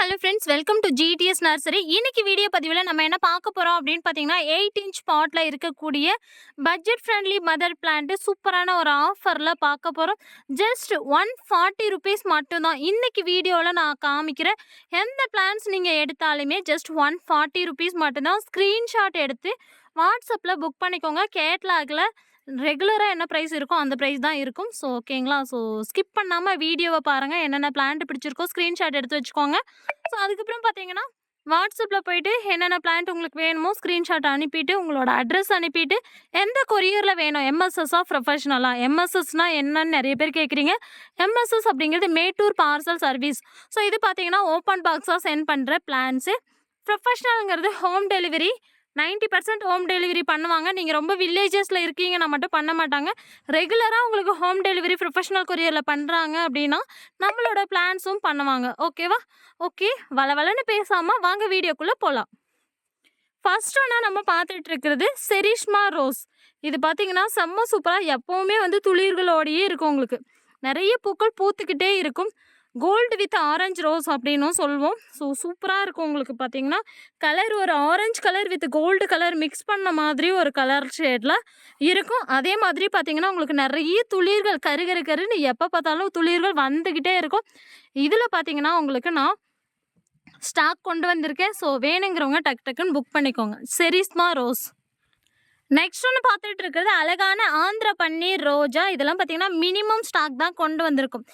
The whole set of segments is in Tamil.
Hello friends welcome to GDS nursery இன்னைக்கு வீடியோ பதிவில் நம்ம என்ன பார்க்க போகிறோம் அப்படின்னு பார்த்தீங்கன்னா எயிட் இன்ச் பாட்டில் இருக்கக்கூடிய பட்ஜெட் ஃப்ரெண்ட்லி மதர் பிளான்ட் சூப்பரான ஒரு ஆஃபரில் பார்க்க போகிறோம் ஜஸ்ட் ஒன் ஃபார்ட்டி ருபீஸ் மட்டும்தான். இன்னைக்கு வீடியோவில் நான் காமிக்கிறேன் எந்த பிளான்ஸ் நீங்கள் எடுத்தாலுமே ஜஸ்ட் ஒன் ஃபார்ட்டி ருபீஸ் மட்டும்தான். ஸ்க்ரீன்ஷாட் எடுத்து வாட்ஸ்அப்பில் புக் பண்ணிக்கோங்க. கேட்லாகில் ரெகுலராக என்ன ப்ரைஸ் இருக்கோ அந்த ப்ரைஸ் தான் இருக்கும். ஸோ ஓகேங்களா ஸோ ஸ்கிப் பண்ணாமல் வீடியோவை பாருங்கள் என்னென்ன பிளான்ட் பிடிச்சிருக்கோ ஸ்க்ரீன்ஷாட் எடுத்து வச்சுக்கோங்க. ஸோ அதுக்கப்புறம் பார்த்தீங்கன்னா வாட்ஸ்அப்பில் போயிட்டு என்னென்ன பிளான்ட் உங்களுக்கு வேணுமோ ஸ்க்ரீன்ஷாட் அனுப்பிட்டு உங்களோட அட்ரஸ் அனுப்பிட்டு எந்த கொரியரில் வேணும்? எம்எஸ்எஸ்ஸாக ப்ரொஃபஷனலாக எம்எஸ்எஸ்னால் என்னன்னு நிறைய பேர் கேட்குறீங்க எம்எஸ்எஸ் அப்படிங்கிறது மேட்டூர் பார்சல் சர்வீஸ் ஸோ இது பார்த்தீங்கன்னா ஓப்பன் பாக்ஸாக சென்ட் பண்ணுற plants ப்ரொஃபஷ்னலுங்கிறது home delivery 90% percent home delivery பண்ணுவாங்க. நீங்கள் ரொம்ப வில்லேஜஸில் இருக்கீங்கன்னா மட்டும் பண்ண மாட்டாங்க. ரெகுலராக உங்களுக்கு ஹோம் டெலிவரி ப்ரொஃபஷனல் கொரியரில் பண்ணுறாங்க அப்படின்னா நம்மளோட பிளான்ஸும் பண்ணுவாங்க. ஓகேவா? ஓகே வளவலன்னு பேசாமல் வாங்க வீடியோக்குள்ளே போகலாம் ஃபர்ஸ்ட் ஒன்றா நம்ம பார்த்துட்டு இருக்கிறது செரிஷ்மா ரோஸ். இது பார்த்தீங்கன்னா செம்ம சூப்பராக எப்போவுமே வந்து துளிர்களோடையே இருக்கும் உங்களுக்கு. நிறைய பூக்கள் பூத்துக்கிட்டே இருக்கும். கோல்டு வித் ஆரஞ்சு ரோஸ் அப்படின்னும் சொல்லுவோம் ஸோ சூப்பராக இருக்கும் உங்களுக்கு பார்த்தீங்கன்னா கலர் ஒரு orange colour with gold colour mix பண்ண மாதிரி ஒரு கலர் ஷேடில் இருக்கும். அதே மாதிரி பார்த்தீங்கன்னா உங்களுக்கு நிறைய துளிர்கள் கரு கரு கருன்னு எப்போ பார்த்தாலும் துளிர்கள் வந்துக்கிட்டே இருக்கும். இதில் பார்த்தீங்கன்னா உங்களுக்கு நான் ஸ்டாக் கொண்டு வந்திருக்கேன். ஸோ வேணுங்கிறவங்க டக் டக்குன்னு புக் பண்ணிக்கோங்க. செரிஸ்மா ரோஸ் நெக்ஸ்ட் ஒன்று பார்த்துட்டு இருக்கிறது அழகான ஆந்திர பன்னீர் ரோஜா. இதெல்லாம் பார்த்தீங்கன்னா மினிமம் ஸ்டாக் தான் கொண்டு வந்திருக்கும்.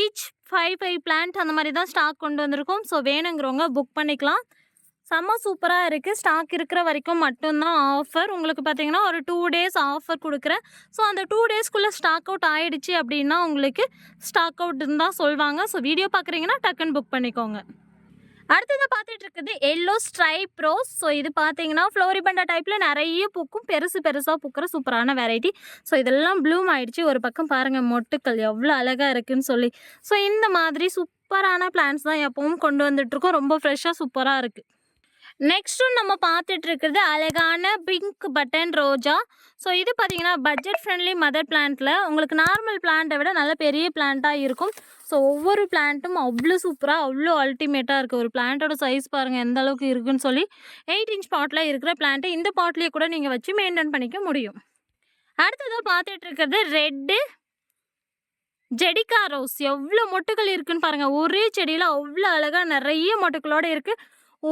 ஈச் ஃபைவ் ஃபைவ் பிளான்ட் அந்த மாதிரி தான் ஸ்டாக் கொண்டு வந்திருக்கும். ஸோ வேணுங்கிறவங்க புக் பண்ணிக்கலாம். செம்ம சூப்பராக இருக்குது ஸ்டாக் இருக்கிற வரைக்கும் மட்டும்தான் ஆஃபர் உங்களுக்கு பார்த்தீங்கன்னா ஒரு டூ டேஸ் ஆஃபர் கொடுக்குறேன். ஸோ அந்த டூ டேஸ்க்குள்ளே ஸ்டாக் அவுட் ஆகிடுச்சி அப்படின்னா உங்களுக்கு ஸ்டாக் அவுட்னு தான் சொல்லுவாங்க ஸோ வீடியோ பார்க்குறீங்கன்னா டக்குன்னு புக் பண்ணிக்கோங்க. அடுத்தது பார்த்துட்டு இருக்குது எல்லோ ஸ்ட்ரைப் ரோஸ் ஸோ இது பார்த்தீங்கன்னா ஃப்ளோரிபண்டா டைப்பில் நிறைய பூக்கும். பெருசு பெருசாக பூக்கிற சூப்பரான வெரைட்டி ஸோ இதெல்லாம் ப்ளூம் ஆயிடுச்சு. ஒரு பக்கம் பாருங்கள் மொட்டுக்கள் எவ்வளோ அழகாக இருக்குன்னு சொல்லி. ஸோ இந்த மாதிரி சூப்பரான பிளான்ஸ் தான் எப்பவும் கொண்டு வந்துட்டுருக்கோம் ரொம்ப ஃப்ரெஷ்ஷாக சூப்பராக இருக்குது நெக்ஸ்ட்டும் நம்ம பார்த்துட்டு இருக்கிறது அழகான பிங்க் பட்டன் ரோஜா. ஸோ இது பார்த்தீங்கன்னா பட்ஜெட் ஃப்ரெண்ட்லி மதர் பிளான்ட்டில் உங்களுக்கு நார்மல் பிளான்ட்டை விட நல்ல பெரிய பிளான்ட்டாக இருக்கும். ஸோ ஒவ்வொரு பிளான்ட்டும் அவ்வளோ சூப்பராக அவ்வளோ அல்டிமேட்டாக இருக்குது ஒரு பிளான்ட்டோட சைஸ் பாருங்கள் எந்த அளவுக்கு இருக்குன்னு சொல்லி எயிட் இன்ச் பாட்டில் இருக்கிற பிளான்ட்டை இந்த பாட்லேயே கூட நீங்கள் வச்சு மெயின்டைன் பண்ணிக்க முடியும். அடுத்ததாக பார்த்துட்டு இருக்கிறது ரெட்டு ஜெடிக்கா ரோஸ் எவ்வளோ மொட்டுகள் இருக்குன்னு பாருங்கள் ஒரே செடியில் அவ்வளோ அழகாக நிறைய மொட்டுக்களோடு இருக்குது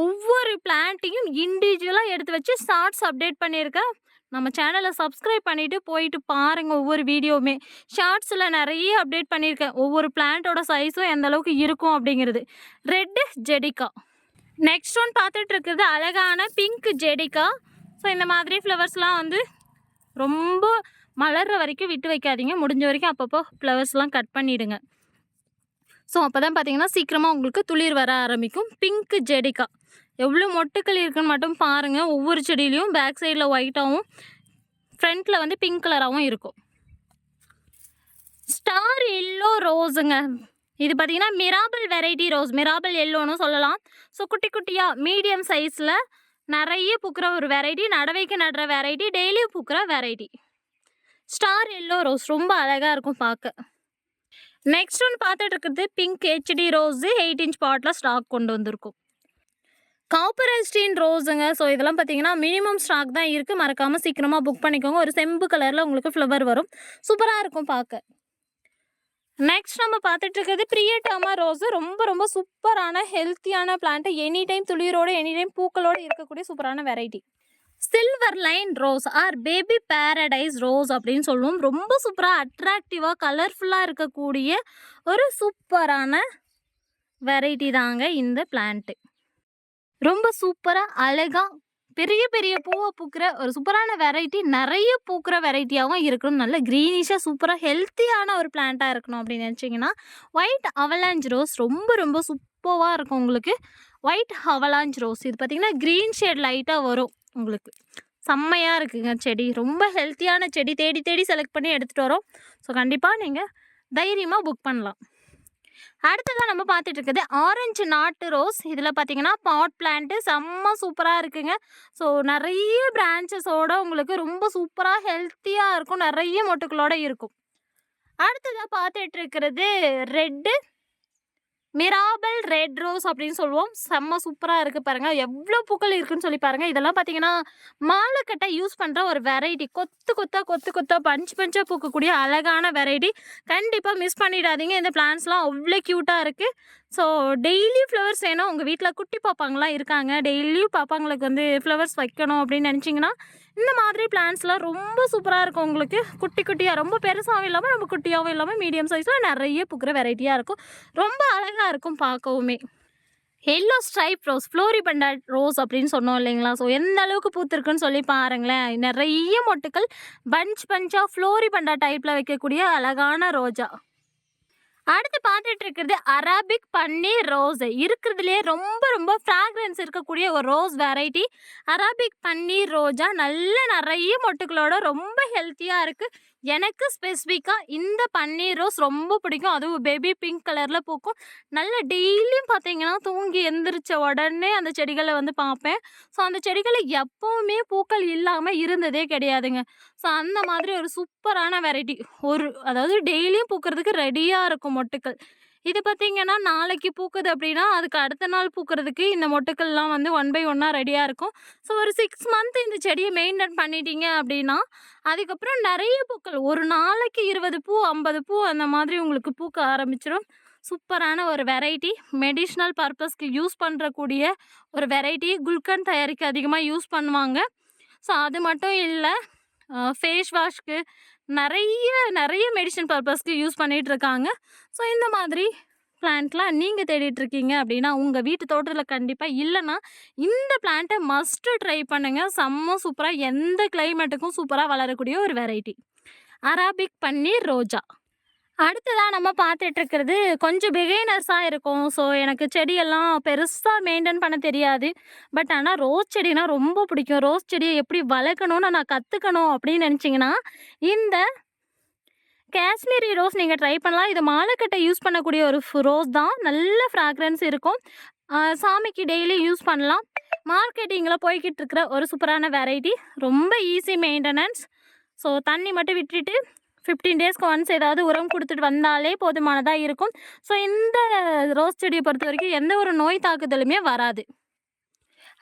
ஒவ்வொரு பிளான்ட்டையும் இண்டிவிஜுவலாக எடுத்து வச்சு ஷார்ட்ஸ் அப்டேட் பண்ணியிருக்கேன் நம்ம சேனலை சப்ஸ்கிரைப் பண்ணிவிட்டு போயிட்டு பாருங்கள் ஒவ்வொரு வீடியோவுமே. ஷார்ட்ஸில் நிறைய அப்டேட் பண்ணியிருக்கேன் ஒவ்வொரு பிளான்ட்டோட சைஸும் எந்த அளவுக்கு இருக்கும் அப்படிங்கிறது. ரெட்டு ஜெடிக்கா நெக்ஸ்ட் ஒன் பார்த்துட்டு இருக்கிறது அழகான பிங்க் ஜெடிக்கா ஸோ இந்த மாதிரி ஃப்ளவர்ஸ்லாம் வந்து ரொம்ப மலர்ற வரைக்கும் விட்டு வைக்காதீங்க. முடிஞ்ச வரைக்கும் அப்பப்போ ஃப்ளவர்ஸ்லாம் கட் பண்ணிவிடுங்க ஸோ அப்போ தான் பார்த்தீங்கன்னா சீக்கிரமாக உங்களுக்கு துளிர் வர ஆரம்பிக்கும். பிங்க் ஜெடிக்கா எவ்வளோ மொட்டுக்கள் இருக்குன்னு மட்டும் பாருங்கள் ஒவ்வொரு செடியிலையும் பேக் சைடில் ஒயிட்டாகவும் ஃப்ரண்ட்டில் வந்து பிங்க் கலராகவும் இருக்கும். ஸ்டார் எல்லோ ரோஸுங்க இது பார்த்தீங்கன்னா மிராபல் வெரைட்டி ரோஸ் மிராபல் எல்லோன்னு சொல்லலாம். ஸோ குட்டி குட்டியாக மீடியம் சைஸில் நிறைய பூக்கிற ஒரு வெரைட்டி நடவைக்கு நடுற வெரைட்டி டெய்லியும் பூக்கிற வெரைட்டி ஸ்டார் எல்லோ ரோஸ் ரொம்ப அழகாக இருக்கும் பார்க்க நெக்ஸ்ட் ஒன்று பார்த்துட்டு இருக்கிறது pink HD rose eight inch bottle stock கொண்டு வந்திருக்கும். காப்பரஸ்டீன் ரோஸுங்க. ஸோ இதெல்லாம் பார்த்தீங்கன்னா மினிமம் ஸ்டாக் தான் இருக்குது மறக்காமல் சீக்கிரமாக புக் பண்ணிக்கோங்க. ஒரு செம்பு கலரில் உங்களுக்கு ஃப்ளவர் வரும். சூப்பராக இருக்கும் பார்க்க நெக்ஸ்ட் நம்ம பார்த்துட்டு இருக்கிறது பிரியட்டாமா ரோஸு ரொம்ப ரொம்ப சூப்பரான ஹெல்த்தியான பிளான்ட்டு எனி டைம் துளிரோட எனி டைம் பூக்களோடு இருக்கக்கூடிய சூப்பரான variety silver line rose or baby paradise rose அப்படின்னு சொல்லுவோம். ரொம்ப சூப்பராக அட்ராக்டிவாக கலர்ஃபுல்லாக இருக்கக்கூடிய ஒரு சூப்பரான வெரைட்டி தாங்க இந்த பிளான்ட்டு ரொம்ப சூப்பராக அழகாக பெரிய பெரிய பூவை பூக்கிற ஒரு சூப்பரான வெரைட்டி நிறைய பூக்கிற வெரைட்டியாகவும் இருக்கணும். நல்ல க்ரீனிஷாக சூப்பராக ஹெல்த்தியான ஒரு பிளான்ட்டாக இருக்கணும் அப்படின்னு நினச்சிங்கன்னா ஒயிட் அவலாஞ்ச் ரோஸ் ரொம்ப ரொம்ப சூப்பராக இருக்கும் உங்களுக்கு. ஒயிட் அவலாஞ்ச் ரோஸ் இது பார்த்திங்கன்னா க்ரீன் ஷேட் லைட்டாக வரும் உங்களுக்கு. செம்மையாக இருக்குங்க செடி. ரொம்ப ஹெல்த்தியான செடி. தேடி தேடி செலக்ட் பண்ணி எடுத்துகிட்டு வரோம். ஸோ கண்டிப்பாக நீங்கள் தைரியமாக புக் பண்ணலாம். அடுத்ததாக நம்ம பார்த்துட்டு இருக்குது ஆரஞ்சு நாட்டு ரோஸ் இதில் பார்த்தீங்கன்னா பாட் பிளான்ட்டு செம்ம சூப்பராக இருக்குங்க. ஸோ நிறைய பிரான்ச்சஸோடு உங்களுக்கு ரொம்ப சூப்பராக ஹெல்த்தியாக இருக்கும். நிறைய மொட்டுக்களோட இருக்கும். அடுத்ததாக பார்த்துட்டு இருக்கிறது ரெட்டு மிராபல் ரெட் ரோஸ் அப்படின்னு சொல்லுவோம். செம்ம சூப்பராக இருக்குது பாருங்கள் எவ்வளோ பூக்கள் இருக்குன்னு சொல்லி பாருங்கள் இதெல்லாம் பார்த்தீங்கன்னா மாலைக்கட்டை யூஸ் பண்ணுற ஒரு வெரைட்டி கொத்து கொத்தா கொத்து கொத்தா பஞ்ச் பஞ்சாக பூக்கக்கூடிய அழகான வெரைட்டி கண்டிப்பாக மிஸ் பண்ணிடாதீங்க. இந்த பிளான்ஸ்லாம் அவ்வளோ க்யூட்டாக இருக்குது ஸோ டெய்லி ஃப்ளவர்ஸ் வேணும் உங்கள் வீட்டில் குட்டி பாப்பாங்களாம் இருக்காங்க. டெய்லியும் பாப்பாங்களுக்கு வந்து ஃப்ளவர்ஸ் வைக்கணும் அப்படின்னு நினச்சிங்கன்னா இந்த மாதிரி பிளான்ஸ்லாம் ரொம்ப சூப்பராக இருக்கும் உங்களுக்கு. குட்டி குட்டியாக ரொம்ப பெருசாகவும் இல்லாமல் ரொம்ப குட்டியாகவும் இல்லாமல் மீடியம் சைஸில் நிறைய பூக்கிற வெரைட்டியாக இருக்கும். ரொம்ப அழகாக இருக்கும் பார்க்கவுமே. Yellow stripe rose floribunda rose அப்படின்னு சொன்னோம் இல்லைங்களா? ஸோ எந்த அளவுக்கு பூத்திருக்குன்னு சொல்லி பாருங்களேன். நிறைய மொட்டுக்கள் பஞ்ச் பஞ்சாக ஃப்ளோரிபண்டா டைப்பில் வைக்கக்கூடிய அழகான ரோஜா. அடுத்து பார்த்துட்டு இருக்கிறது அராபிக் பன்னீர் ரோஸ் இருக்கிறதுலே ரொம்ப ரொம்ப ஃப்ராக்ரன்ஸ் இருக்கக்கூடிய ஒரு ரோஸ் வெரைட்டி அராபிக் பன்னீர் ரோஜா நல்ல நிறைய மொட்டுகளோட ரொம்ப ஹெல்த்தியாக இருக்குது எனக்கு ஸ்பெசிஃபிக்காக இந்த பன்னீர் ரோஸ் ரொம்ப பிடிக்கும். அதுவும் பேபி பிங்க் கலரில் பூக்கும். நல்ல டெய்லியும் பார்த்தீங்கன்னா தூங்கி எந்திரிச்ச உடனே அந்த செடிகளை வந்து பார்ப்பேன். ஸோ அந்த செடிகளை எப்போவுமே பூக்கள் இல்லாமல் இருந்ததே கிடையாதுங்க. ஸோ அந்த மாதிரி ஒரு சூப்பரான வெரைட்டி ஒரு அதாவது டெய்லியும் பூக்கிறதுக்கு ரெடியாக இருக்கும் மொட்டுக்கள். இது பார்த்தீங்கன்னா நாளைக்கு பூக்குது அப்படின்னா அதுக்கு அடுத்த நாள் பூக்கிறதுக்கு இந்த மொட்டுக்கள்லாம் வந்து ஒன் பை ஒன்னாக ரெடியாக இருக்கும். ஸோ ஒரு சிக்ஸ் மந்த் இந்த செடியை மெயின்டைன் பண்ணிட்டீங்க அப்படின்னா அதுக்கப்புறம் நிறைய பூக்கள் ஒரு நாளைக்கு இருபது பூ ஐம்பது பூ அந்த மாதிரி உங்களுக்கு பூக்க ஆரம்பிச்சிடும். சூப்பரான ஒரு வெரைட்டி மெடிஷ்னல் பர்பஸ்க்கு யூஸ் பண்ணுறக்கூடிய ஒரு வெரைட்டி குல்கன் தயாரிக்க அதிகமாக யூஸ் பண்ணுவாங்க. ஸோ அது மட்டும் இல்லை ஃபேஸ் வாஷ்க்கு நிறைய நிறைய மெடிசன் பர்பஸ்க்கு யூஸ் பண்ணிகிட்டு இருக்காங்க ஸோ இந்த மாதிரி பிளான்ட்லாம் நீங்கள் தேடிட்டுருக்கீங்க அப்படின்னா உங்கள் வீட்டு தோட்டத்தில் கண்டிப்பாக இல்லைன்னா இந்த பிளான்ட்டை மஸ்ட்டு ட்ரை பண்ணுங்கள் செம்ம சூப்பராக எந்த கிளைமேட்டுக்கும் சூப்பராக வளரக்கூடிய ஒரு வெரைட்டி. அராபிக் பன்னீர் ரோஜா. அடுத்ததாக நம்ம பார்த்துட்டு இருக்கிறது கொஞ்சம் பிகைனர்ஸாக இருக்கும். ஸோ எனக்கு செடியெல்லாம் பெருசாக மெயின்டைன் பண்ண தெரியாது. பட் ஆனால் ரோஸ் செடினா ரொம்ப பிடிக்கும். ரோஸ் செடியை எப்படி வளர்க்கணும்னு நான் கற்றுக்கணும் அப்படின்னு நினச்சிங்கன்னா இந்த காஷ்மீரி ரோஸ் நீங்கள் ட்ரை பண்ணலாம். இது மாலைக்கட்டை யூஸ் பண்ணக்கூடிய ஒரு ரோஸ் தான். நல்ல ஃப்ராக்ரன்ஸ் இருக்கும். சாமிக்கு டெய்லி யூஸ் பண்ணலாம். மார்க்கெட்டிங்கில் போய்கிட்டு இருக்கிற ஒரு சூப்பரான வெரைட்டி ரொம்ப ஈஸி மெயின்டெனன்ஸ் ஸோ தண்ணி மட்டும் விட்டுட்டு ஃபிஃப்டீன் டேஸ்க்கு ஒன்ஸ் ஏதாவது உரம் கொடுத்துட்டு வந்தாலே போதுமானதாக இருக்கும். ஸோ இந்த ரோஸ் செடியை பொறுத்த வரைக்கும் எந்த ஒரு நோய் தாக்குதலுமே வராது.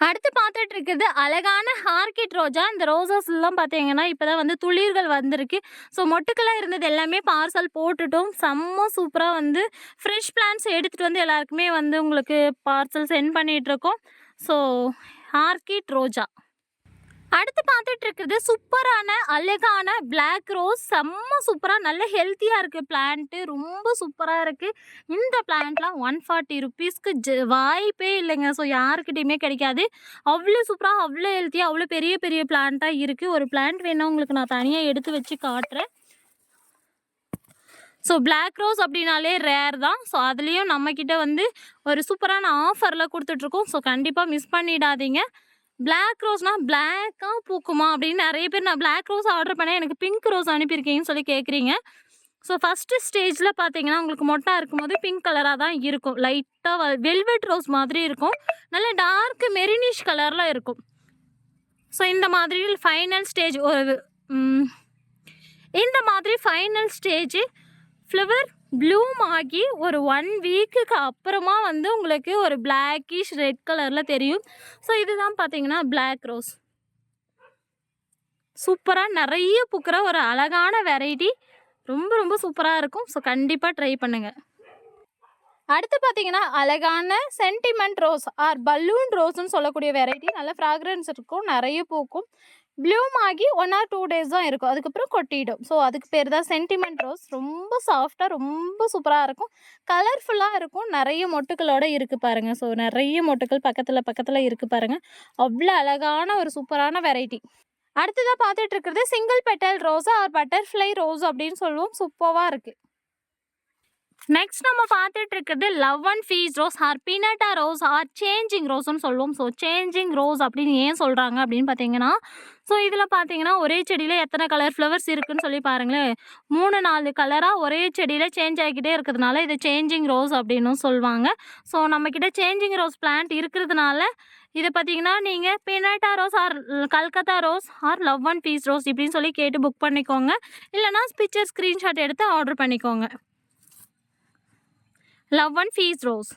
அடுத்து பார்த்துட்டு இருக்கிறது அழகான ஹார்கிட் ரோஜா. இந்த ரோசஸ்லாம் பார்த்தீங்கன்னா இப்போ தான் வந்து துளிர்கள் வந்திருக்கு. ஸோ மொட்டுக்கெல்லாம் இருந்தது எல்லாமே பார்சல் போட்டுட்டோம். செம்ம சூப்பராக வந்து ஃப்ரெஷ் பிளான்ஸ் எடுத்துகிட்டு வந்து எல்லாருக்குமே வந்து உங்களுக்கு பார்சல் சென்ட் பண்ணிகிட்ருக்கோம் ஸோ ஹார்கிட் ரோஜா. அடுத்து பார்த்துட்டு இருக்கிறது சூப்பரான அழகான பிளாக் ரோஸ் செம்ம சூப்பராக நல்ல ஹெல்த்தியாக இருக்குது பிளான்ட்டு ரொம்ப சூப்பராக இருக்குது இந்த பிளான்ட்லாம் ஒன் ஃபார்ட்டி ருபீஸ்க்கு ஜ வாய்ப்பே இல்லைங்க. ஸோ யாருக்கிட்டையுமே கிடைக்காது. அவ்வளோ சூப்பராக அவ்வளோ ஹெல்த்தியாக அவ்வளோ பெரிய பெரிய பிளான்ட்டாக இருக்குது ஒரு பிளான்ட் வேணும் உங்களுக்கு நான் தனியாக எடுத்து வச்சு காட்டுறேன். ஸோ பிளாக் ரோஸ் அப்படின்னாலே ரேர் தான். ஸோ அதுலேயும் நம்மக்கிட்ட வந்து ஒரு சூப்பரான ஆஃபரில் கொடுத்துட்ருக்கோம். ஸோ கண்டிப்பாக மிஸ் பண்ணிடாதீங்க. பிளாக் ரோஸ்னால் பிளாக்காக பூக்குமா? அப்படின்னு நிறைய பேர் நான் பிளாக் ரோஸ் ஆர்டர் பண்ணேன். எனக்கு பிங்க் ரோஸ் அனுப்பியிருக்கீங்கன்னு சொல்லி கேட்குறீங்க. ஸோ ஃபஸ்ட்டு ஸ்டேஜில் பார்த்தீங்கன்னா உங்களுக்கு மொட்டா இருக்கும்போது பிங்க் கலராக தான் இருக்கும். லைட்டாக வெல்வெட் ரோஸ் மாதிரி இருக்கும். நல்ல டார்க் மெரினிஷ் கலரில் இருக்கும். ஸோ இந்த மாதிரி ஃபைனல் ஸ்டேஜ் ஒரு இந்த மாதிரி ஃபைனல் ஸ்டேஜ் ஃப்ளவர் ப்ளூம் ஆகி ஒரு ஒன் வீக்குக்கு அப்புறமா வந்து உங்களுக்கு ஒரு பிளாக்கிஷ் ரெட் கலரில் தெரியும். ஸோ இதுதான் பார்த்தீங்கன்னா பிளாக் ரோஸ் சூப்பராக நிறைய பூக்கிற ஒரு அழகான வெரைட்டி ரொம்ப ரொம்ப சூப்பராக இருக்கும். ஸோ கண்டிப்பாக ட்ரை பண்ணுங்கள் அடுத்து பார்த்தீங்கன்னா அழகான சென்டிமெண்ட் ரோஸ் ஆர் பலூன் ரோஸ்ன்னு சொல்லக்கூடிய வெரைட்டி நல்ல ஃப்ராக்ரன்ஸ் இருக்கும் நிறைய பூக்கும். ப்ளூம் ஆகி ஒன் ஆர் டூ டேஸ் தான் இருக்கும். அதுக்கப்புறம் கொட்டிடும். ஸோ அதுக்கு பேர் தான் சென்டிமெண்ட் ரோஸ் ரொம்ப சாஃப்டாக ரொம்ப சூப்பராக இருக்கும். கலர்ஃபுல்லாக இருக்கும். நிறைய மொட்டுக்களோட இருக்குது பாருங்கள் ஸோ நிறைய மொட்டுக்கள் பக்கத்தில் பக்கத்தில் இருக்குது பாருங்கள் அவ்வளோ அழகான ஒரு சூப்பரான வெரைட்டி அடுத்ததாக பார்த்துட்டு இருக்கிறது single petal rose or butterfly rose அப்படின்னு சொல்லுவோம். சூப்பராக இருக்குது நெக்ஸ்ட் நம்ம பார்த்துட்டு இருக்கிறது love and peace rose or pinata rose or changing ரோஸ்னு சொல்லுவோம். ஸோ சேஞ்சிங் ரோஸ் அப்படின்னு ஏன் சொல்கிறாங்க அப்படின்னு பார்த்தீங்கன்னா ஸோ இதில் பார்த்தீங்கன்னா ஒரே செடியில் எத்தனை கலர் ஃப்ளவர்ஸ் இருக்குன்னு சொல்லி பாருங்களேன். மூணு நாலு கலராக ஒரே செடியில் சேஞ்ச் ஆகிக்கிட்டே இருக்கிறதுனால இதை சேஞ்சிங் ரோஸ் அப்படின்னு சொல்லுவாங்க. ஸோ நம்மக்கிட்ட சேஞ்சிங் ரோஸ் பிளான்ட் இருக்கிறதுனால இதை பார்த்தீங்கன்னா நீங்கள் pinata rose or Calcutta rose or love and peace rose இப்படின்னு சொல்லி கேட்டு புக் பண்ணிக்கோங்க. இல்லைனா பிக்சர் ஸ்க்ரீன்ஷாட் எடுத்து ஆர்டர் பண்ணிக்கோங்க. லவ் அண்ட் ஃபீஸ் ரோஸ்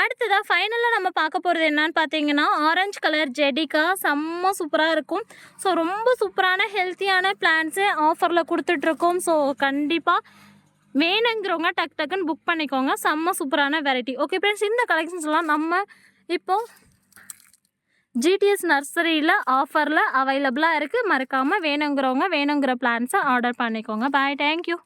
அடுத்ததாக ஃபைனலாக நம்ம பார்க்க போகிறது என்னன்னு பார்த்தீங்கன்னா ஆரஞ்சு கலர் ஜெடிக்கா செம்ம சூப்பராக இருக்கும். ஸோ ரொம்ப சூப்பரான ஹெல்த்தியான பிளான்ஸு ஆஃபரில் கொடுத்துட்ருக்கோம். ஸோ கண்டிப்பாக வேணுங்கிறவங்க டக் டக்குன்னு புக் பண்ணிக்கோங்க. செம்ம சூப்பரான வெரைட்டி ஓகே ஃப்ரெண்ட்ஸ் இந்த கலெக்ஷன்ஸ்லாம் நம்ம இப்போது ஜிடிஎஸ் நர்சரியில் ஆஃபரில் அவைலபிளாக இருக்குது மறக்காமல் வேணுங்கிறவங்க வேணுங்கிற பிளான்ஸை ஆர்டர் பண்ணிக்கோங்க. Bye thank you